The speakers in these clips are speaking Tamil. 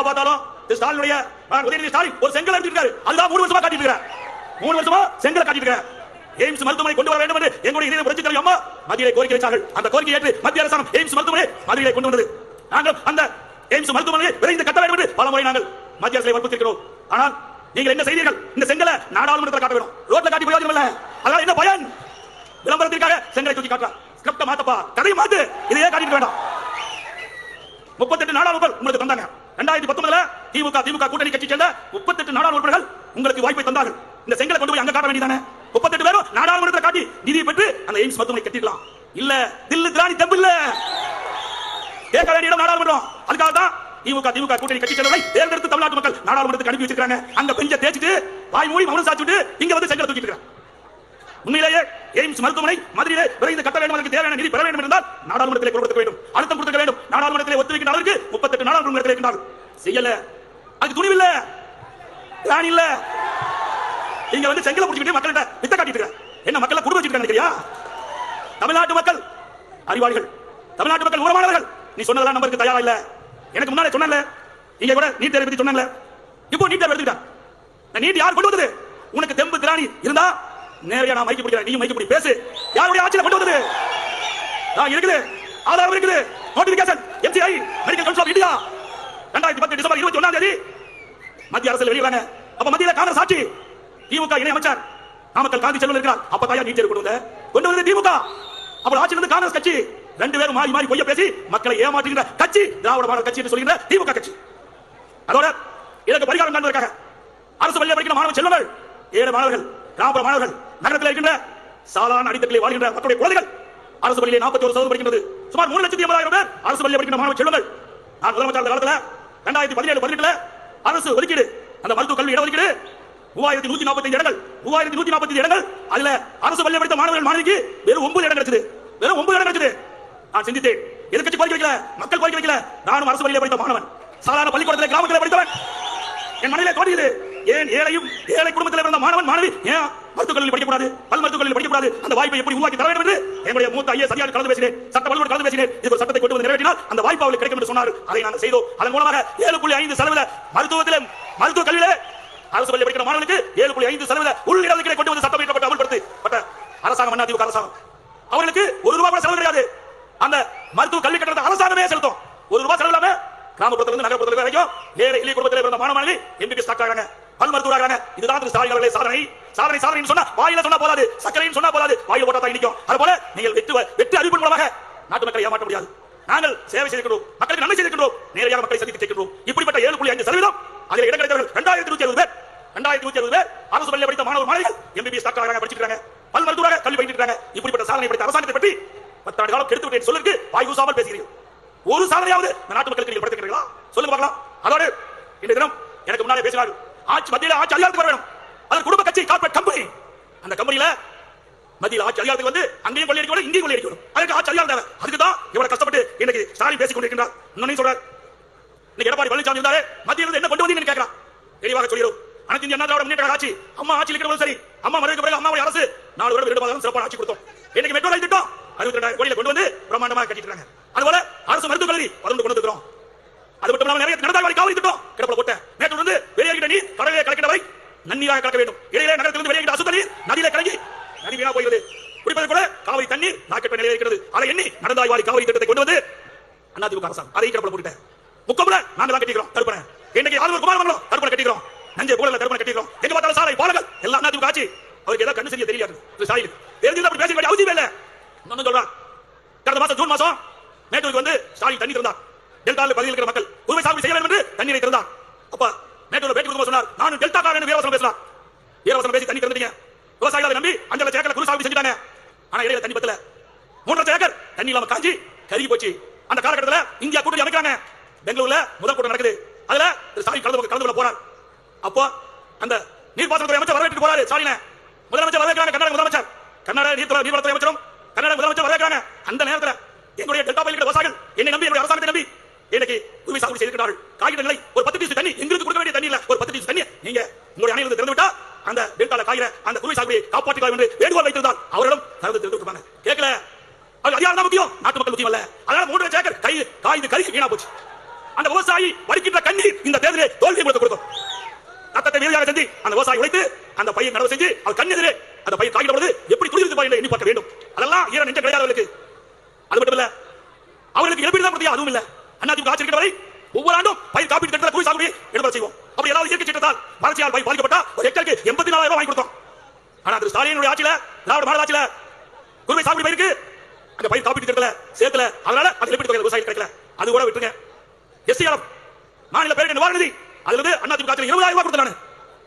எப்ப பார்த்தாலும் ஸ்டாலினுடைய உதயநிதி ஸ்டாலின் ஒரு செங்கல் எடுத்துருக்காரு அதுதான் மூணு வருஷமா காட்டிட்டு இருக்கிறார். மூணு வருஷமா செங்கலை காட்டிட்டு இருக்கிறார். எய்ம்ஸ் மருத்துவமனை கொண்டு வர வேண்டும் என்று எங்களுடைய இதய புரட்சி தலைவர் அம்மா மத்தியிலே கோரிக்கை வச்சார்கள். அந்த கோரிக்கை ஏற்று மத்திய அரசாங்கம் எய்ம்ஸ் மருத்துவமனை மதுரையிலே கொண்டு வந்தது. நாங்கள் அந்த எய்ம்ஸ் மருத்துவமனையை விரைந்து கட்ட வேண்டும் என்று பல முறை நாங்கள் மத்திய அரசை வற்புறுத்திருக்கிறோம் ஆனால் நீங்கள் என்ன செய்தீர்கள்? இந்த செங்கலை நாடாளுமன்றத்தில் காட்ட வேண்டும். ரோட்ல காட்டி பிரயோஜனம் இல்ல அதனால என்ன பயன்? விளம்பரத்திற்காக செங்கலை தூக்கி காட்டுறா. ஸ்கிரிப்ட மாத்தப்பா. கதையை மாத்து. இதையே காட்டிட்டு வேண்டாம் முப்பத்தெட்டு நாடாளுமன்றம் உங்களுக்கு தந்தாங்க. ரெண்டாயிரத்தி பத்தொன்பதுல திமுக திமுக கூட்டணி கட்சி சேர்ந்த முப்பத்தெட்டு நாடாளுமன்றங்கள் உங்களுக்கு வாய்ப்பை தந்தார்கள். இந்த செங்கலை கொண்டு போய் அங்க காட்ட வேண்டியதானே முப்பத்தெட்டு பேரும் நாடாளுமன்றத்தில் காட்டி நிதியை பெற்று அந்த எய்ம்ஸ் மருத்துவமனை கட்டிடலாம் இல்ல தில்லு திராணி தப்பு இல்ல. கேட்க வேண்டிய இடம் நாடாளுமன்றம். அதுக்காக தான் திமுக திமுக கூட்டணி கட்சி சேர்ந்தவரை தேர்ந்தெடுத்து தமிழ்நாட்டு மக்கள் நாடாளுமன்றத்துக்கு அனுப்பி வச்சிருக்காங்க அங்க பெஞ்ச தேய்ச்சிட்டு வாய் மூடி மௌனம் சாச்சுட்டு இங்க வந்து செங்கலை தூக்கிட்டு இருக்காங்க உண்மையிலேயே எய்ம்ஸ் மருத்துவமனை மதுரையிலே விரைந்து கட்ட வேண்டும் அதற்கு தேவையான நிதி பெற வேண்டும் என்றால் நாடாளுமன்றத்திலே கொடுக்க வேண்டும். அழுத்தம் கொடுக்க வேண்டும். நாடாளுமன்றத்திலே ஒத்துழைக்கின்ற அளவுக்கு முப்பத்தெட்டு நாடாளுமன்றத்தில் இருக்கின்றார்கள் செய்யல. அதுக்கு துணிவில்ல பிளான் இல்ல. இங்க வந்து செங்கல பிடிச்சிட்டு மக்கள்கிட்ட வித்த காட்டிட்டு இருக்க. என்ன மக்களை குடும்ப வச்சிருக்காங்க நினைக்கிறியா தமிழ்நாட்டு மக்கள் அறிவாளிகள். தமிழ்நாட்டு மக்கள் உரமானவர்கள். நீ சொன்னதெல்லாம் நம்பருக்கு தயாரா இல்ல. எனக்கு முன்னாலே சொன்னல இங்க கூட நீட் தேர்வு பத்தி சொன்னல இப்போ நீட் தேர்வு எடுத்துக்கிட்டா. நீட் யார் கொண்டு வந்தது? உனக்கு தெம்பு திராணி இருந்தா நேரடியா நான் மைக்கு பிடிக்கிறேன். நீ மைக்கு பிடி. பேசு. யாருடைய ஆட்சியில கொண்டு வந்தது? நான் இருக்குது. ஆதாரம் இருக்குது. Notification MCI medical council of India ரெண்டாயிரத்தி பத்து டிசம்பர் இருபத்தி ஒன்னாம் தேதி மத்திய அரசில் வெளியிடுறாங்க. அப்ப மத்தியில காங்கிரஸ் ஆட்சி. திமுக இணை அமைச்சர். நாமக்கல் காந்தி செல்வன் இருக்கிறார். அப்ப தாயா நீட் கொண்டு வந்த கொண்டு வந்தது திமுக. அப்ப ஆட்சியில் இருந்து காங்கிரஸ் கட்சி. ரெண்டு பேரும் மாறி மாறி பொய்ய பேசி மக்களை ஏமாற்றுகிற கட்சி திராவிட மாடல் கட்சி என்று சொல்கிற திமுக கட்சி. அதோட இதற்கு பரிகாரம் காண்பதற்காக அரசு பள்ளியில் படிக்கிற மாணவ செல்வங்கள் ஏழு மாணவர்கள். கிராமப்புற மாணவர்கள் நகரத்தில் இருக்கின்ற சாதாரண அடித்தட்டிலே வாழ்கின்ற மக்களுடைய குழந்தைகள். அரசு பள்ளியில் நாற்பத்தி ஒரு சதவீதம் படிக்கின்றது. சுமார் மூணு லட்சத்தி ஐம்பதாயிரம் பேர் அரசு பள்ளியில் படிக்கின்ற மாணவ செல்வங்கள். நான் முதலமைச்சர் காலத்தில் காலத்துல ரெண்டாயிரத்தி பதினேழு பதினெட்டுல அரசு ஒதுக்கீடு அந்த மருத்துவ கல்வி இடஒதுக்கீடு மூவாயிரத்தி நூத்தி நாற்பத்தி இடங்கள் மூவாயிரத்தி நூத்தி நாற்பத்தி இடங்கள் அதுல அரசு பள்ளியில் படித்த மாணவர்கள் மாணவிக்கு வெறும் ஒன்பது இடம் கிடைச்சது. வெறும் ஒன்பது இடம் கிடைச்சது. நான் சிந்தித்தேன். எதிர்கட்சி கோரிக்கை வைக்கல மக்கள் கோரிக்கை வைக்கல நானும் அரசு பள்ளியில் படித்த மாணவன். சாதாரண பள்ளிக்கூடத்தில் கிராமத்தில் படித்தவன். என் மனதிலே தோன்றியது ஏன் ஏழையும் ஏழை குடும்பத்தில் பிறந்த மாணவன் மாணவி? ஏன் மருத்துவக்கல்லில் படிக்கக்கூடாது? பல் மருத்துவக்கல்லில் படிக்கக்கூடாது? அந்த வாய்ப்பை எப்படி உருவாக்கி தர வேண்டும் என்று என்னுடைய மூத்த ஐயா சரியாக கலந்து பேசினேன். சட்ட வல்லுநர் கலந்து பேசினேன். இது ஒரு சட்டத்தை கொண்டு வந்து நிறைவேற்றினால் அந்த வாய்ப்பு அவளுக்கு கிடைக்கும் என்று சொன்னார். அதை நாங்கள் செய்தோம். அதன் மூலமாக ஏழு புள்ளி ஐந்து சதவீத மருத்துவத்தில் மருத்துவ கல்வியிலே அரசு பள்ளி படிக்கிற மாணவனுக்கு ஏழு புள்ளி ஐந்து சதவீத உள் கொண்டு வந்து சட்டம் இயற்றப்பட்டு அமல்படுத்தப்பட்ட அரசாங்கம் அண்ணா திமுக அரசாங்கம். அவர்களுக்கு ஒரு ரூபாய் கூட செலவு கிடையாது. அந்த மருத்துவ கல்வி கட்டணத்தை அரசாங்கமே செலுத்தும். ஒரு ரூபாய் செலவு இல்லாம கிராமப்புறத்திலிருந்து இருந்து வரைக்கும் ஏழை எளிய குடும்பத்தில் பிறந்த மாணவ மாணவி எம்பிபிஎஸ் ஆகிறாங்க. பல் மருத்துவராக இதுதான் திரு ஸ்டாலின் அவர்களே சாதனை. சாதனை சாதனை சொன்னா வாயில சொன்னா போதாது சக்கரையும் சொன்னா போதாது வாயில போட்டா தான் இனிக்கும் அது நீங்கள் வெற்றி வெற்றி அறிவிப்பு மூலமாக நாட்டு மக்களை ஏமாற்ற முடியாது. நாங்கள் சேவை செய்திருக்கிறோம் மக்களுக்கு நன்மை செய்திருக்கிறோம் நேரடியாக மக்களை சந்தித்து கேட்கின்றோம் இப்படிப்பட்ட ஏழு புள்ளி அஞ்சு சதவீதம் அதில் இடம் கிடைத்தவர்கள் இரண்டாயிரத்தி நூத்தி அறுபது பேர். ரெண்டாயிரத்தி நூத்தி அறுபது பேர் அரசு பள்ளியில் படித்த மாணவர் மாணவிகள் எம்பிபிஎஸ் டாக்டர் ஆகிறாங்க படிச்சிருக்காங்க பல் மருத்துவராக கல்வி பயிட்டு இருக்காங்க. இப்படிப்பட்ட சாதனை படைத்த அரசாங்கத்தை பற்றி பத்தாண்டு காலம் கெடுத்து விட்டேன் சொல்லுக்கு வாய் கூசாமல் பேசுகிறீர்கள். ஒரு சாதனையாவது இந்த நாட்டு மக்களுக்கு நீங்கள் படுத்துக்கிறீர்களா சொல்லுங்க பார்க்கலாம். அதோடு இந்த தினம் எனக்கு முன்னாலே பேசினார்கள். ஆட்சி மத்தியில ஆட்சி அதிகாரத்துக்கு வர வேணும். அது குடும்ப கட்சி கார்பரேட் கம்பெனி. அந்த கம்பெனியில மத்தியில் ஆட்சி அதிகாரத்துக்கு வந்து அங்கேயும் கொள்ளையடிக்க வேணும் இங்கேயும் கொள்ளையடிக்க வேணும். அதுக்கு ஆட்சி அதிகாரம் தேவை. அதுக்கு தான் இவ்வளவு கஷ்டப்பட்டு இன்னைக்கு ஸ்டாலின் பேசிக் கொண்டிருக்கிறார் இன்னொன்னு சொல்றார். இன்னைக்கு எடப்பாடி பழனிசாமி இருந்தாரு மத்தியில் இருந்து என்ன கொண்டு வந்தீங்கன்னு கேட்கிறான் தெளிவாக சொல்லிடும். அனைத்து இந்திய அண்ணா திராவிட முன்னேற்ற ஆட்சி அம்மா ஆட்சி இருக்கிறவங்க சரி. அம்மா மறைவுக்கு பிறகு அம்மாவுடைய அரசு நாலு வருடம் இரண்டு மாதம் சிறப்பான ஆட்சி கொடுத்தோம். இன்னைக்கு மெட்ரோ ரயில் திட்டம் அறுபத்தி ரெண்டாயிரம் கோடியில கொண்டு வந்து பிரம்மாண்டமாக கட்டிட்டு இருக்காங்க. அதுபோல அரசு மருத்துவக் கல்லூரி பதினொன்று கொண்டு வந்துக்கிறோம் அது மட்டும் இல்லாமல் நிறைய நடந்தாய் காவிரி திட்டம். கிடப்பல போட்ட நேற்று இருந்து வெளியேறிட்ட நீர் கடலிலே கலக்கிட வரை நன்னீராக கலக்க வேண்டும். இடையிலே நகரத்திலிருந்து வெளியேறிட்ட அசுத்த நீர் நதியிலே கலங்கி நதி வீணா போகிறது குடிப்பது கூட காவிரி தண்ணீர் நாக்கட்ட நிலையில் இருக்கிறது. அதை எண்ணி நடந்தாய் வாரி காவிரி திட்டத்தை கொண்டு வந்து அதிமுக அரசாங்கம் அதை கிடப்பல போட்டுட்டேன் முக்கம்புல நாங்க தான் கட்டிக்கிறோம் தடுப்பன இன்னைக்கு ஆளுநர் குமாரமங்கலம் தடுப்பன கட்டிக்கிறோம் நஞ்சை போல தடுப்பன கட்டிக்கிறோம் எங்க பார்த்தாலும் சாலை பாலங்கள் எல்லாம் அதிமுக ஆட்சி. அவருக்கு ஏதாவது கண்ணு சரியா தெரியாது. திரு தெரிஞ்சு தெரிஞ்சது அப்படி பேச வேண்டிய அவசியம் இல்லை. இன்னொன்னு சொல்றான். கடந்த மாசம் ஜூன் மாசம் மேட்டூருக்கு வந்து ஸ்டாலின் தண்ணி திறந்தார். டெல்டாவில் பகுதியில் இருக்கிற மக்கள் புதுவை சாகுபடி செய்ய வேண்டும் என்று தண்ணீரை திறந்தார் அப்ப மேட்டூர்ல பேட்டி கொடுக்கும் சொன்னார் நான் டெல்டா காரன் வீரவசனம் பேசலாம் வீரவசனம் பேசி தண்ணி திறந்துட்டீங்க. விவசாயிகளை நம்பி அஞ்சு லட்சம் ஏக்கர் குறு சாகுபடி செஞ்சுட்டாங்க ஆனா இடையில தண்ணி பத்தல. மூன்று லட்சம் ஏக்கர் தண்ணி இல்லாம காஞ்சி கருகி போச்சு. அந்த காலகட்டத்தில் இந்தியா கூட்டணி அமைக்கிறாங்க பெங்களூர்ல முதல் கூட்டம் நடக்குது. அதுல திரு ஸ்டாலின் கலந்து கலந்து கொள்ள போறார். அப்போ அந்த நீர்ப்பாசனத்துறை அமைச்சர் வரவேற்று போறாரு ஸ்டாலினை. முதலமைச்சர் வரவேற்கிறாங்க கர்நாடக முதலமைச்சர். கர்நாடக நீர்த்துறை நீர்வளத்துறை அமைச்சரும் கர்நாடக முதலமைச்சர் வரவேற்கிறாங்க அந்த நேரத்தில் என்னுடைய டெல்டா பயிர் விவசாயிகள் என்னை நம்பி என்னுடைய அரசாங்கத்தை நம்பி இன்னைக்கு குருவி சாகுபடி செய்திருக்கிறார்கள். காய்கறி நிலை ஒரு பத்து டீஸ் தண்ணி எங்களுக்கு கொடுக்க வேண்டிய தண்ணி இல்ல ஒரு பத்து டீஸ் தண்ணி நீங்க உங்களுடைய அணையிலிருந்து திறந்து விட்டா அந்த டெல்டால காய்கிற அந்த குருவி சாகுபடியை காப்பாற்றிக்கலாம் என்று வேண்டுகோள் வைத்திருந்தால் அவரிடம் திறந்து திறந்து விட்டுருப்பாங்க கேட்கல. அவர் அதிகாரம் தான் முக்கியம். நாட்டு மக்கள் முக்கியம் அல்ல. அதனால மூன்று சேக்கர் கை காய்ந்து கருகி வீணா போச்சு. அந்த விவசாயி வடிக்கின்ற கண்ணீர் இந்த தேர்தலே தோல்வி கொடுத்து கொடுக்கும். ரத்தத்தை வீதியாக செஞ்சு அந்த விவசாயி உழைத்து அந்த பையன் நடவு செஞ்சு அவர் கண்ணெதிரே அந்த பையன் காய்கிற பொழுது எப்படி துணிந்து பாய் எண்ணி பார்க்க வேண்டும். அதெல்லாம் ஈர நெஞ்சம் கிடையாது அவர்களுக்கு அது மட்டும் இல்ல. அவர்களுக்கு இழப்பீடு தான் கொடுத்தீங்க அதுவும் இல்ல. அண்ணாதிமுக ஆட்சி இருக்கிற வரை ஒவ்வொரு ஆண்டும் பயிர் காப்பீடு திட்டத்தில் குழி சாகுபடி எடுத்து செய்வோம். அப்படி ஏதாவது இயற்கை சட்டத்தால் வளர்ச்சியால் பயிர் பாதிக்கப்பட்டா ஒரு ஹெக்டருக்கு எண்பத்தி நாலாயிரம் வாங்கி கொடுத்தோம். ஆனா திரு ஸ்டாலினுடைய ஆட்சியில திராவிட மாடல் ஆட்சியில குறுவை சாகுபடி பயிருக்கு அந்த பயிர் காப்பீட்டு திட்டத்துல சேர்க்கல. அதனால அது இழப்பீடு தொகை விவசாயி கிடைக்கல. அது கூட விட்டுருங்க. எஸ்சிஆர் மாநில பேரிடர் நிவாரண நிதி. அதுல இருந்து அதிமுக ஆட்சியில் இருபதாயிரம் ரூபாய் கொடுத்தேன் நான்.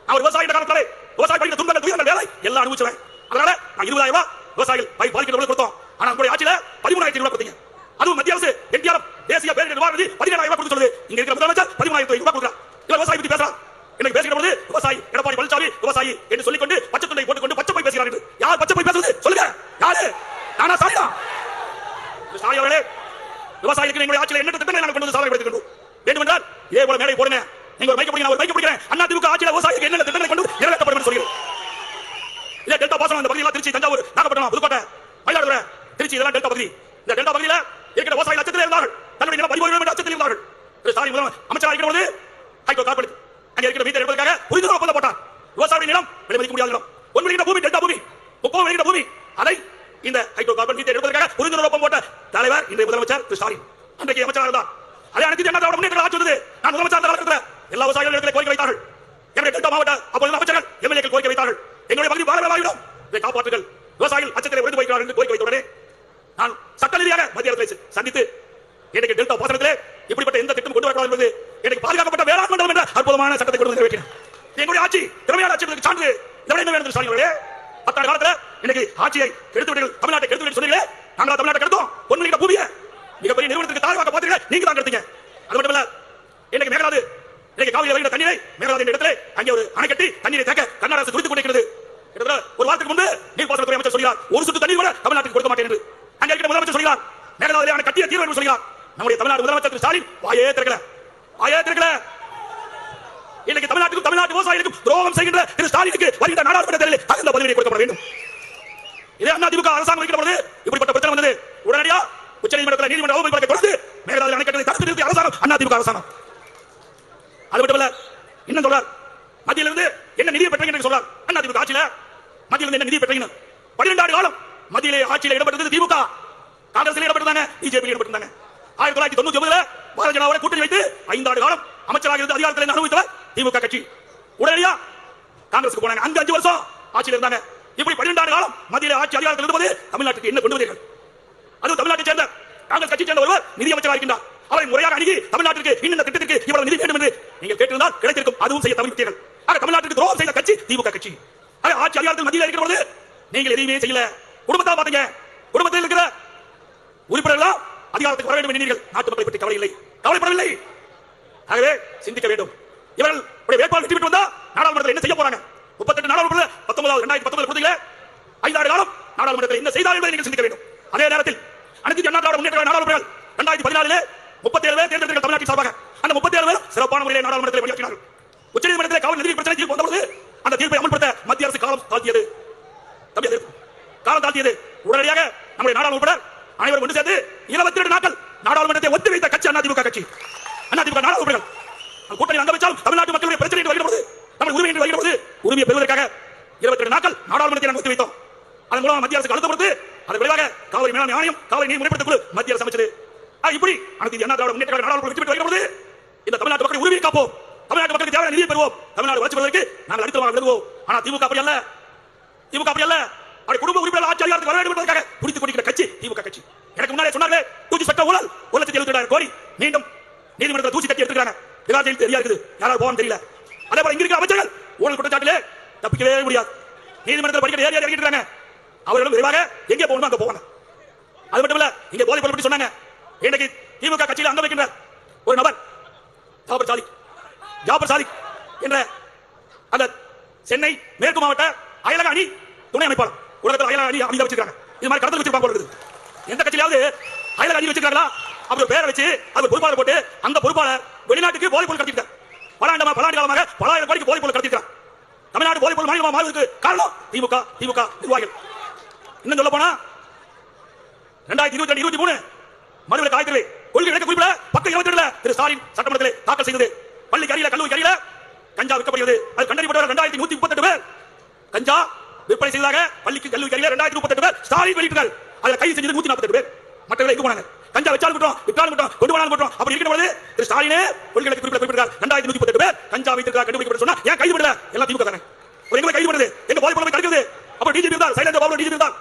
அவர் விவசாய காலத்தாலே விவசாய பயிர் துன்பங்கள் துயரங்கள் வேலை எல்லாம் அனுபவிச்சுவேன். அதனால நான் இருபதாயிரம் ரூபாய் விவசாயிகள் பயிர் பாதிக்கிறவங்களுக்கு கொடுத்தோம். ஆனா உங்களுடைய ஆட்சியில பதிமூணாயிரத்தி ரூபாய் கொடுத்தீங்க. அதுவும் மத்திய அரசு என்டிஆர் தேசிய பேரிடர் நிவாரண நிதி பதினேழாயிரம் ரூபாய் கொடுத்து சொல்லுது. இங்க இருக்கிற முதலமைச்சர் பதிமூணாயிரத்தி ரூபாய் கொடுக்குறான் இவர் விவசாயி பத்தி பேசுறான். எனக்கு பேசுகிற பொழுது விவசாயி எடப்பாடி பழனிசாமி விவசாயி என்று சொல்லிக்கொண்டு பச்சை துண்டை போட்டுக்கொண்டு பச்சை போய் பேசுகிறார் என்று. யார் பச்சை போய் பேசுறது? சொல்லுங்க. யாரு? நானா சாமி தான். சாமி அவர்களே விவசாயிகளுக்கு எங்களுடைய ஆட்சியில் எண்ணற்ற திட்டங்களை நாங்கள் கொண்டு வந்து சாதனை படுத்திக் வேண்டுமென்றால் இதே போல மேடை போடுங்க. நீங்க ஒரு மைக்க பிடிங்க ஒரு மைக்க பிடிக்கிறேன் அண்ணா திமுக ஆட்சியில் விவசாயிகளுக்கு என்னென்ன திட்டங்களை கொண்டு நிறைவேற்றப்படும் என்று சொல்கிறேன் இல்ல டெல்டா பாசனம் இந்த பகுதியெல்லாம் திருச்சி தஞ்சாவூர் நாகப்பட்டினம் புதுக்கோட்டை மயிலாடுதுறை திருச்சி இதெல்லாம் டெல்டா பகுதி. இந்த டெல்டா பகுதியில் இருக்கிற விவசாயிகள் அச்சத்தில் இருந்தார்கள். தன்னுடைய நிலம் பறிபோய் வேண்டும் என்ற அச்சத்தில் இருந்தார்கள். திரு ஸ்டாலின் முதல்வர் அமைச்சராக இருக்கிற பொழுது ஹைகோ கார்பெட் அங்கே இருக்கிற வீட்டை எடுப்பதற்காக புரிந்து ஒப்பந்தம் போட்டார் விவசாயிகள் நிலம் விலைமதிக்க முடியாத நிலம். ஒன்று விளைகிற பூமி டெல்டா பூமி முப்பது விளைகிற பூமி. அதை இந்த ஹைட்ரோ கார்பன் வீட்டை எடுப்பதற்காக புரிந்து ஒப்பந்தம் போட்ட தலைவர் இன்றைய முதலமைச்சர் திரு ஸ்டாலின். அன்றைக்கு அமைச்சராக இருந்தார். அதை அனைத்து என்ன திராவிட முன்னேற்ற ஆட்சி வந்தது? நான் முதலமைச்சர் அந்த எல்லா விவசாயிகள் இடத்துல கோரிக்கை வைத்தார்கள். என்னுடைய டெல்டா மாவட்ட அப்போது அமைச்சர்கள் எம்எல்ஏக்கள் கோரிக்கை வைத்தார்கள். எங்களுடைய பகுதி பாரவாயிடம் இதை காப்பாற்றுகள் விவசாயிகள் அச்சத்தில் உறைந்து போய்க்கிறார்கள் என்று கோரிக்கை வைத்த உடனே நான் சட்ட ரீதியாக மத்திய அரசை சந்தித்து எனக்கு டெல்டா பாசனத்திலே இப்படிப்பட்ட எந்த திட்டம் கொண்டு வரக்கூடாது என்பது எனக்கு பாதுகாக்கப்பட்ட வேளாண் மண்டலம் என்ற அற்புதமான சட்டத்தை கொண்டு வந்து நிறைவேற்றினேன் எங்களுடைய ஆட்சி திறமையான ஆட்சி என்பதற்கு சான்று. இதை என்ன வேண்டும் ஸ்டாலின் அவர்களே? பத்தாண்டு காலத்துல இன்னைக்கு ஆட்சியை கெடுத்து விட்டீர்கள் தமிழ்நாட்டை கெடுத்து விட்டு சொன்னீங்களே? நாங்களா தமிழ்நாட்டை கெடுத்தோம். பொன்னுகிட்ட பூமியை. மிகப்பெரிய நிறுவனத்துக்கு தாழ்வாக பார்த்தீங்க நீங்க தான் கெடுத்தீங்க. அது மட்டும் இல்ல இன்னைக்கு மேகலாது இன்னைக்கு காவிரி வருகிற தண்ணீரை மேகலாது என்ற இடத்துல அங்கே ஒரு அணை கட்டி தண்ணீரை தேக்க கர்நாடக அரசு துடித்துக் கொண்டிருக்கிறது. ஒரு வாரத்துக்கு முன்பு நீர்ப்பாசனத்துறை அமைச்சர் சொல்கிறார் ஒரு சொட்டு தண்ணீர் கூட தமிழ்நாட்டுக்கு கொடுக்க மாட்டேன் என்று. அங்க இருக்கிற முதலமைச்சர் சொல்கிறார். மேகலாதிலே கட்டிய தீர்வு என்று சொல்கிறார். நம்முடைய தமிழ்நாடு முதலமைச்சர் திரு ஸ்டாலின் வாயே திறக்கல. வாயே திறக்கல. இன்னைக்கு தமிழ்நாட்டுக்கும் தமிழ்நாட்டு விவசாயிகளுக்கும் துரோகம் செய்கின்ற திரு ஸ்டாலினுக்கு வருகின்ற நாடாளுமன்ற தேர்தலில் தகுந்த பதிலடி கொடுக்கப்பட வேண்டும். இதே அண்ணா திமுக அரசாங்கம் இருக்கிற பொழுது இப்படிப்பட்ட பிரச்சனை வந்தது. உடனடியா உச்ச நீதிமன்றத்தில் நீதிமன்ற அவமதிப்பு தொடர்ந்து மேகதாது அணைக்கட்டளை தடுத்து நிறுத்திய அரசாங்கம் அண்ணா திமுக அரசாங்கம். அது மட்டுமல்ல இன்னும் சொல்றார். மத்தியிலிருந்து என்ன நிதியை பெற்றீங்க என்று சொல்றார். அண்ணா திமுக ஆட்சியில மத்தியில என்ன நிதியை பெற்றீங்க பன்னிரெண்டு ஆண்டு காலம் மத்தியிலே ஆட்சியில இடம்பெற்றது திமுக. காங்கிரஸ்ல இடம்பெற்றிருந்தாங்க பிஜேபி இடம்பெற்றிருந்தாங்க. ஆயிரத்தி தொள்ளாயிரத்தி தொண்ணூத்தி ஒன்பதுல பாரதிய ஜனதாவோட கூட்டணி வைத்து ஐந்தாண்டு காலம் அமைச்சராக இருந்து அதிகாரத்தில் அனுபவித்தவர் திமுக கட்சி. உடனடியா காங்கிரஸுக்கு போனாங்க. அங்க அஞ்சு வருஷம் ஆட்சியில் இருந்தாங்க. இப்படி பன்னிரண்டு ஆண்டு காலம் மத்தியில ஆட்சி அதிகாரத்தில் இருந்தபோது தமிழ்நாட்டுக்கு என்ன கொண்டு வந்தீர்கள்? அது தமிழ்நாட்டை சேர்ந்த காங்கிரஸ் கட்சி சேர்ந்த ஒருவர் நிதியமைச்சராக இருக்கின்றார். அவரை முறையாக அணுகி தமிழ்நாட்டிற்கு இன்னும் திட்டத்திற்கு இவ்வளவு நிதி வேண்டும் என்று நீங்கள் கேட்டிருந்தால் கிடைத்திருக்கும். அதுவும் செய்ய தவறிவிட்டீர்கள் ஆக தமிழ்நாட்டுக்கு துரோகம் செய்த கட்சி திமுக கட்சி. ஆட்சி அதிகாரத்தில் மத்தியில் இருக்கிற பொழுது நீங்கள் எதையுமே செய்யல. குடும்பத்தால் பாத்தீங்க குடும்பத்தில் இருக்கிற உறுப்பினர்கள் அதிகாரத்துக்கு வர வேண்டும் என்கிறீர்கள் நாட்டு மக்களை பற்றி கவலை இல்லை கவலைப்படவில்லை. ஆகவே சிந்திக்க வேண்டும். இவர்கள் உடைய வேட்பாளர் வெற்றி பெற்று வந்தா நாடாளுமன்றத்தில் என்ன செய்ய போறாங்க? முப்பத்தெட்டு நாடாளுமன்ற பத்தொன்பதாவது ரெண்டாயிரத்தி பத்தொன்பது கொடுத்தீங்களே ஐந்தாறு காலம் நாடாளுமன்றத்தில் என்ன செய்தார் என்பதை நீங்கள் சிந்திக்க வேண்டும். அதே நேரத்தில் அனைத்து அண்ணா திராவிட முன்னேற்ற கழக நாடாளுமன்றங்கள் ரெண்டாயிரத்தி பதினாலிலே முப்பத்தி ஏழு பேர் தேர்ந்தெடுத்த தமிழ்நாட்டின் சார்பாக அந்த முப்பத்தி ஏழு பேர் சிறப்பான முறையில் நாடாளுமன்றத்தில் பணியாற்றினார்கள். உச்சநீதிமன்றத்தில் காவல் நிதி பிரச்சனை தீர்ப்பு வந்தபோது அந்த தீர்ப்பை அமல்படுத்த மத்திய அரசு காலம் தாழ்த்தியது. தம்பி காலம் தாழ்த்தியது உடனடியாக நம்முடைய நாடாளுமன்ற உறுப்பினர் அனைவரும் ஒன்று சேர்ந்து இருபத்தி ரெண்டு நாட்கள் நாடாளுமன்றத்தை ஒத்தி வைத்த கட்சி அதிமுக கட்சி. அதிமுக நாடாளுமன்ற உறுப்பினர் கூட்டணி அங்க வச்சாலும் தமிழ்நாட்டு மக்களுடைய பிரச்சனை என்று வருகிற போது நம்ம உரிமை என்று வருகிற போது உரிமையை பெறுவதற்காக இருபத்தி ரெண்டு நாட்கள் நாடாளுமன்றத்தை நாங்கள் ஒத்தி வைத்தோம் அதன் மூலம் மத்திய அரசு அழுத்தம் கொடுத்து அதன் விளைவாக காவிரி மேலாண்மை ஆணையம் காவிரி நீர் முறைப்படுத்த குழு மத்திய அரசு அமைச்சது. ஆ, இப்படி அனைத்து இந்திய அண்ணா திராவிட முன்னேற்ற நாடாளுமன்ற வெற்றி பெற்று வருகிற போது இந்த தமிழ்நாட்டு மக்கள் உரிமை காப்போம். தமிழ்நாட்டு மக்களுக்கு தேவையான நிதியை பெறுவோம். தமிழ்நாடு வளர்ச்சி பெறுவதற்கு நாங்கள் அடித்தளமாக விலகுவோம் ஆனா திமுக அப்படி அல்ல. திமுக அப்படி அல்ல. அவருடைய குடும்ப உறுப்பினர் ஆட்சி அதிகாரத்துக்கு வர வேண்டும் என்பதற்காக பிடித்துக் கொண்டிருக்கிற கட்சி திமுக கட்சி. எனக்கு முன்னாலே சொன்னார்களே தூக்கி சட்ட ஊழல் ஒரு லட்சத்தி எழுபத்தி ஏழாயிரம் கோடி மீண்டும் நீதிமன்றத்தில் தூசி கட்டி எடுத்துக்கிறாங்க விகார் ஜெயில் தெரியா இருக்குது? யாராவது போவான்னு தெரியல. அதே போல இங்க இருக்கிற அமைச்சர்கள் ஊழல் குற்றச்சாட்டிலே தப்பிக்கவே முடியாது. நீதிமன்றத்தில் படிக்கிற ஏரியா இறங்கிட்டு அவர்களும் விரைவாக எங்கே போகணும் அங்க போவாங்க. அது மட்டும் இல்ல இங்க போதை பொருள் சொன்னாங்க. இன்றைக்கு திமுக கட்சியில் அங்க வைக்கின்றார் ஒரு நபர் ஜாபர் சாலிக். ஜாபர் சாலிக் என்ற அந்த சென்னை மேற்கு மாவட்ட அயலக அணி துணை அமைப்பாளர். உலகத்தில் அயலா அணி அமைதி வச்சிருக்காங்க இது மாதிரி கடத்தல் வச்சிருப்பாங்க போல இருக்குது. எந்த கட்சியிலாவது அயலா அணி வச்சிருக்காங்களா? அவர் பேரை வச்சு அவர் பொறுப்பாளர் போட்டு அந்த பொறுப்பாளர் வெளிநாட்டுக்கு போதைப் பொருள் கடத்திட்டார் பல ஆண்டு பல ஆண்டு காலமாக பல ஆயிரம் கோடிக்கு போதைப் பொருள் கடத்திட்டார் தமிழ்நாடு போதைப் பொருள் மாநிலமாக மாறுவதற்கு காரணம் திமுக திமுக நிர்வாகிகள். இன்னும் சொல்ல போனா ரெண்டாயிரத்தி இருபத்தி ரெண்டு இருபத்தி மூணு மனுவில் காய்கிறது கொள்கை விளக்க குறிப்பிட பக்கம் இருபத்தி ரெண்டுல திரு ஸ்டாலின் சட்டமன்றத்தில் தாக்கல் செய்தது. பள்ளிக்கு கரியில கல்லூரி கரியில கஞ்சா விற்கப்படுகிறது. அது கண்டறியப்பட்டவர் ரெண்டாயிரத்தி நூத்தி முப்பத்தெட்டு பேர். கஞ்சா விற்பனை செய்ததாக பள்ளிக்கு கல்வி அருகில ரெண்டாயிரத்தி முப்பத்தெட்டு பேர் ஸ்டாலின் வெளியிட்டார். அதில் கைது செஞ்சது நூத்தி நாற்பத்தெட்டு பேர். மற்றவர்கள் எங்க போனாங்க கஞ்சா வச்சாலும் மட்டும் விற்றாலும் மட்டும் கொண்டு போனாலும் மட்டும் அப்படி இருக்கிற பொழுது திரு ஸ்டாலினே கொள்கைகளை குறிப்பிட குறிப்பிட்டார் ரெண்டாயிரத்தி நூத்தி பத்து பேர் கஞ்சா வைத்திருக்கார் கண்டுபிடிக்கப்பட்டு சொன்னா ஏன் கைது பண்ணல? எல்லாம் திமுக தானே. ஒரு எங்களை கைது பண்ணுது. எங்க போதை பொருளை தடுக்கிறது அப்ப டிஜிபி இருந்தார் சைலண்ட் பாபு டிஜிபி இருந்தார்.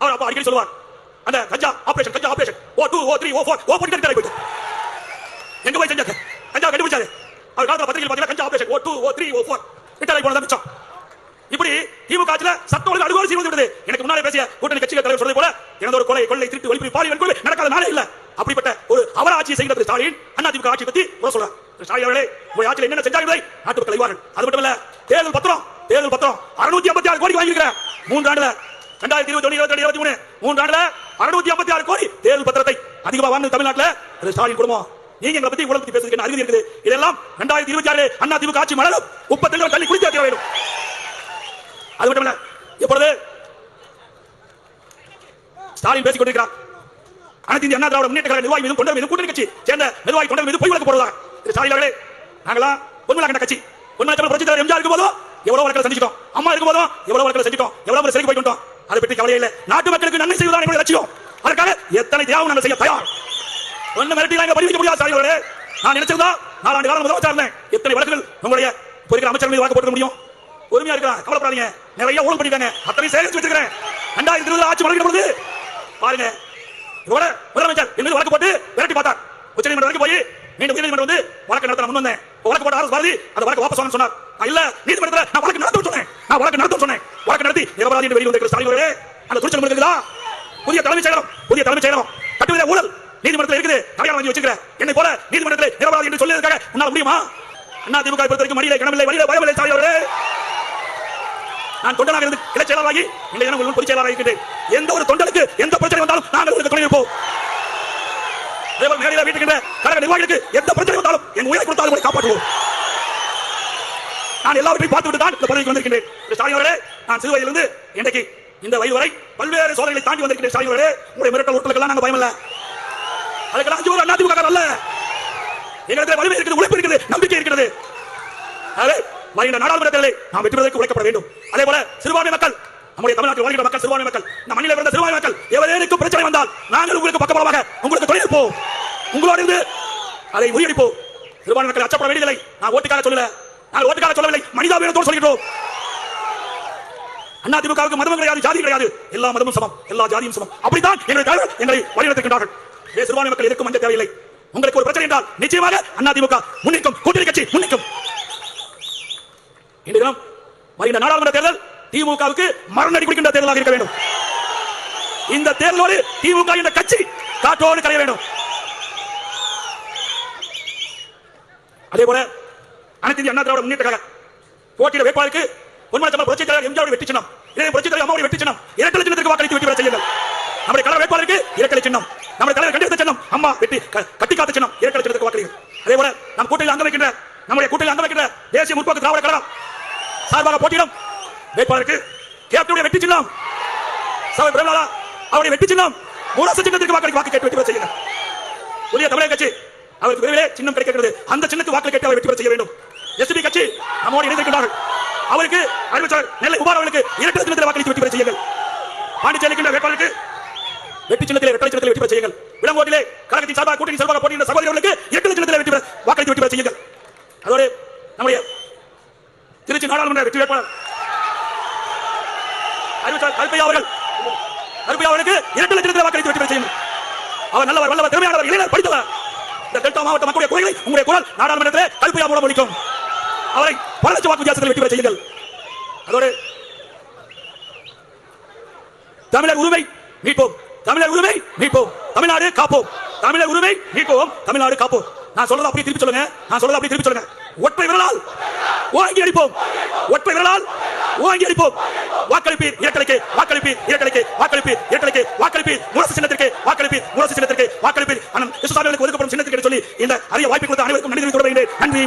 அவர் அப்ப அடிக்கடி சொல்லுவார் அந்த ganja operation ganja operation O two O three O four O போட்டு கிடையாது போயிட்டு. எங்க போய் செஞ்சாங்க கஞ்சா கண்டுபிடிச்சாரு. அவர் காலத்தில் பத்திரிகை பார்த்தீங்கன்னா ganja operation O two O three O four return போனதான் மிச்சம். இப்படி திமுக ஆட்சியில சட்ட ஒழுங்கு அலுவலகம் செய்து விட்டது எனக்கு முன்னாலே பேசிய கூட்டணி கட்சிகள் தலைவர் சொல்றது போல எனது ஒரு கொலை கொள்ளை திருட்டு ஒளிபரி பாலியல் வன்கொடுமை நடக்காத நாளே இல்ல. அப்படிப்பட்ட ஒரு அவர ஆட்சியை செய்கிற திரு ஸ்டாலின். அண்ணா திமுக ஆட்சி பத்தி கூட சொல்றார் ஸ்டாலின் அவர்களே உங்க ஆட்சியில் என்னென்ன செஞ்சார்கள்? நாட்டு மக்கள் அறிவார்கள் அது மட்டும் இல்ல தேர்தல் பத்திரம் தேர்தல் பத்திரம் அறுநூத்தி ஐம்பத்தி ஆறு கோடி வாங்கியிருக்கிறேன் மூன்று ஆண்டுல ரெண்டாயிரத்தி இருபத்தி ஒன்று இருபத்தி இருபத்தி மூணு மூன்று ஆண்டுல அறுநூத்தி ஐம்பத்தி ஆறு கோடி தேர்தல் பத்திரத்தை அதிகமாக வாங்க தமிழ்நாட்டுல திரு ஸ்டாலின் குடும்பம். நீங்க எங்களை பத்தி உலகத்தை பேசுறதுக்கு என்ன இருக்குது? இதெல்லாம் ரெண்டாயிரத்தி இருபத்தி ஆறு அண்ணா திமுக ஆட்சி மலரும். உப்பத்தில் தள்ளி குளித்து வைக்க வேண்டும். அது மட்டும் இல்ல எப்பொழுது ஸ்டாலின் பேசிக் கொண்டிருக்கிறார். அனைத்து இந்திய அண்ணா திராவிட முன்னேற்ற கழக நிர்வாகி மீது தொண்டர் கூட்டணி கட்சி சேர்ந்த நிர்வாகி தொண்டர் மீது பொய் வழக்கு போடுவதாக திரு ஸ்டாலின் அவர்களே நாங்களாம் பொன்மலா கண்ட கட்சி. பொன்மலா தமிழ் புரட்சி தலைவர் எம்ஜிஆர் இருக்கும் போதும் எவ்வளவு வழக்கில் சந்திச்சிட்டோம். அம்மா இருக்கும் போதும் எவ்வளவு வழக்கில் செஞ்சிட்டோம் எவ்வளவு சிறைக்கு போயிட்டு அதை பற்றி கவலை இல்லை. நாட்டு மக்களுக்கு நன்மை செய்வதுதான் எங்களுடைய லட்சியம். அதற்காக எத்தனை தியாகம் நாங்கள் செய்ய தயார். ஒன்னு மிரட்டி நாங்க பதிவிக்க முடியாது ஸ்டாலின் அவர்களே. நான் நினைச்சிருந்தா நாலாண்டு காலம் முதலமைச்சர் இருந்தேன். எத்தனை வழக்குகள் உங்களுடைய பொறுக்கிற இருக்கிற அமைச்சர் மீது வழக்கு போட்டுக்க முடியும்? பொறுமையா இருக்கலாம் கவலைப்படாதீங்க. நிறைய ஊழல் பண்ணிட்டாங்க அத்தனை சேகரிச்சு வச்சிருக்கிறேன். ரெண்டாயிரத்தி இருபது ஆட்சி வழங்கின பொழுது பாருங்க. இதோட முதலமைச்சர் என்பது வழக்கு போட்டு விரட்டி பார்த்தார். உச்சநீதிமன்றம் வரைக்கும் போய் மீண்டும் உயர்நீதிமன்றம் வந்து வழக்கு நடத்த முன் வந்தேன். வழக்கு போட்ட அரசு பாரதி அந்த வழக்கு வாபஸ் வாங்க சொன்னார். இல்ல நீதிமன்றத்தில் நான் வழக்கு நடத்த சொன்னேன். நான் வழக்கு நடத்த சொன்னேன். வழக்கு நடத்தி நிரபராதி என்று வெளியில் வந்திருக்கிற ஸ்டாலின் அந்த துணிச்சல் இருக்குதா? புதிய தலைமைச் செயலகம் புதிய தலைமைச் செயலகம். கட்டுவித ஊழல் நீதிமன்றத்தில் இருக்குது. கல்யாணம் வாங்கி வச்சுக்கிற. என்னை போல நீதிமன்றத்தில் நிரபராதி என்று சொல்லியதற்காக உன்னால் முடியுமா? அண்ணா திமுக பொறுத்த வரைக்கும் மடியில கனமில்லை வழியில பயமில்லை ஸ்டாலின் அவர்களே. நான் தொண்டனாக இருந்து கிளை செயலாளராகி இந்த தினம் உங்களுக்கு பொதுச் செயலாளராக இருக்கின்றேன் எந்த ஒரு தொண்டனுக்கு எந்த பிரச்சனை வந்தாலும் நாங்கள் உங்களுக்கு துணை இருப்போம் அதேபோல் மேடையில் வீட்டுக்கின்ற கழக நிர்வாகிகளுக்கு எந்த பிரச்சனை வந்தாலும் என் உயிரை கொடுத்தாலும் உங்களை காப்பாற்றுவோம். நான் எல்லாவற்றையும் பார்த்துவிட்டு தான் இந்த பதவிக்கு வந்திருக்கின்றேன். ஸ்டாலின் அவர்களே நான் சிறு வயதிலிருந்து இன்றைக்கு இந்த வயது வரை பல்வேறு சோதனைகளை தாண்டி வந்திருக்கின்றேன் ஸ்டாலின் அவர்களே உங்களுடைய மிரட்டல் உட்களுக்கெல்லாம் நாங்கள் பயமில்லை. அதுக்கெல்லாம் அஞ்சு ஒரு அண்ணா திமுக அல்ல. எங்களுக்கு வலிமை இருக்குது உழைப்பு இருக்குது நம்பிக்கை இருக்கிறது ஆகவே வருகின்ற நாடாளுமன்ற தேர்தலை நாம் வெற்றி உழைக்கப்பட வேண்டும். அதே போல சிறுபான்மை மக்கள் நம்முடைய தமிழ்நாட்டில் வாழ்கிற மக்கள் சிறுபான்மை மக்கள் இந்த மண்ணில் பிறந்த சிறுபான்மை மக்கள் எவரேனுக்கும் பிரச்சனை வந்தால் நாங்கள் உங்களுக்கு பக்கபலமாக உங்களுக்கு துணை இருப்போம் உங்களோடு இருந்து அதை முறியடிப்போம். சிறுபான்மை மக்கள் அச்சப்பட வேண்டியதில்லை. நான் ஓட்டுக்காக சொல்லல. நான் ஓட்டுக்காக சொல்லவில்லை. மனிதாபிமானத்தோடு சொல்கிறோம் அண்ணா திமுகவுக்கு மதமும் கிடையாது ஜாதி கிடையாது. எல்லா மதமும் சமம். எல்லா ஜாதியும் சமம். அப்படித்தான் எங்களை தலைவர் எங்களை வழிநடத்துகின்றார்கள். சிறுபான்மை மக்கள் எதற்கும் மஞ்சள் தேவையில்லை? உங்களுக்கு ஒரு பிரச்சனை என்றால் நிச்சயமாக அண்ணா திமுக முன்னிற்கும் கூட்டணி கட்சி முன்னிற்கும். இன்று தினம் வருகின்ற நாடாளுமன்ற தேர்தல் திமுகவுக்கு மரணடி குடிக்கின்ற தேர்தலாக இருக்க வேண்டும். இந்த தேர்தலோடு திமுக என்ற கட்சி காற்றோடு கரைய வேண்டும். அதே போல அனைத்து இந்திய அண்ணா திராவிட முன்னேற்ற கழக போட்டியிட வேட்பாளருக்கு பொன்மலை புரட்சித் தலைவர் எம்ஜிஆர் வெற்றி சின்னம் இதே புரட்சித் தலைவர் அம்மாவுடைய வெற்றி சின்னம் இரட்டை சின்னத்திற்கு வாக்களித்து வெற்றி பெற செய்யுங்கள். நம்முடைய கழக வேட்பாளருக்கு இரட்டை சின்னம் நம்முடைய தலைவர் கண்டித்த சின்னம் அம்மா வெற்றி கட்டி காத்த சின்னம் இரட்டை சின்னத்திற்கு வாக்களிங்கள் அதே போல நம் கூட்டத்தில் அங்க வைக்கின்ற நம்முடைய கூட்டத்தில் அங்க வைக்கின்ற தேசிய முற்போக்கு திராவிட கழகம் சார்பாக போட்டியிடும். வேட்பாளருக்கு கேப்டனுடைய வெற்றி சின்னம். சபை பிரேமலாதா அவருடைய வெற்றி சின்னம். மூலச சின்னத்திற்கு வாக்களி வாக்கு கேட்டு வெற்றி பெற செய்யுங்கள். புதிய தமிழக கட்சி அவருக்கு விரைவிலே சின்னம் கிடைக்கிறது. அந்த சின்னத்துக்கு வாக்கு கேட்டு அவர் வெற்றி பெற செய்ய வேண்டும். எஸ்பி கட்சி நம்மோடு இணைந்திருக்கிறார்கள் அவருக்கு அறிவிச்சார் நெல்லை குமார் அவர்களுக்கு இரட்டை சின்னத்தில் வாக்களித்து வெற்றி பெற செய்யுங்கள். பாண்டிச்சேரி வேட்பாளருக்கு வெற்றி சின்னத்திலே இரட்டை சின்னத்தில் வெற்றி பெற செய்யுங்கள். விளங்கோட்டிலே கழகத்தின் சார்பாக கூட்டணி சார்பாக போட்டியிட சகோதரர்களுக்கு இரட்டை சின்னத்தில் வெற்றி பெற வாக்களித்து வெற்றி பெற செய்யுங்கள். அதோடு நம்முடைய திருச்சி நாடாளுமன்ற வெற்றி வேட்பாளர். கல்பையா அவர்கள். கல்பையா அவர்களுக்கு இரண்டு லட்சம் வாக்களித்து வெற்றி பெற அவர் நல்லவர் வல்லவர் திறமையானவர் இளைஞர் படித்தவர். இந்த டெல்டா மாவட்ட மக்களுடைய குறைகளை உங்களுடைய குரல் நாடாளுமன்றத்தில் கல்பையா மூலம் ஒழிக்கும் அவரை பல லட்சம் வாக்கு வித்தியாசத்தில் வெற்றி பெற செய்யுங்கள். அதோடு தமிழர் உரிமை மீட்போம். தமிழர் உரிமை மீட்போம். தமிழ்நாடு காப்போம். தமிழர் உரிமை மீட்போம். தமிழ்நாடு காப்போம். நான் சொல்றது அப்படியே திருப்பி சொல்லுங்க. நான் சொல்றது அப்படியே திருப்பி சொல்லுங்க. ஒற்றை விரலால் ஓங்கி அடிப்போம். ஒற்றை விரலால் ஓங்கி அடிப்போம். வாக்களிப்பீர் இரட்டலைக்கு வாக்களிப்பீர் இரட்டலைக்கு வாக்களிப்பீர் இரட்டலைக்கு வாக்களிப்பீர். முரசு சின்னத்திற்கு வாக்களிப்பீர் முரசு சின்னத்திற்கு வாக்களிப்பீர். அண்ணன் கிருஷ்ணசாமி அவர்களுக்கு ஒதுக்கப்படும் சின்னத்திற்கு சொல்லி இந்த அரிய வாய்ப்பு கொடுத்த அனைவருக்கும் நன்றி தொடர்கிறேன் நன்றி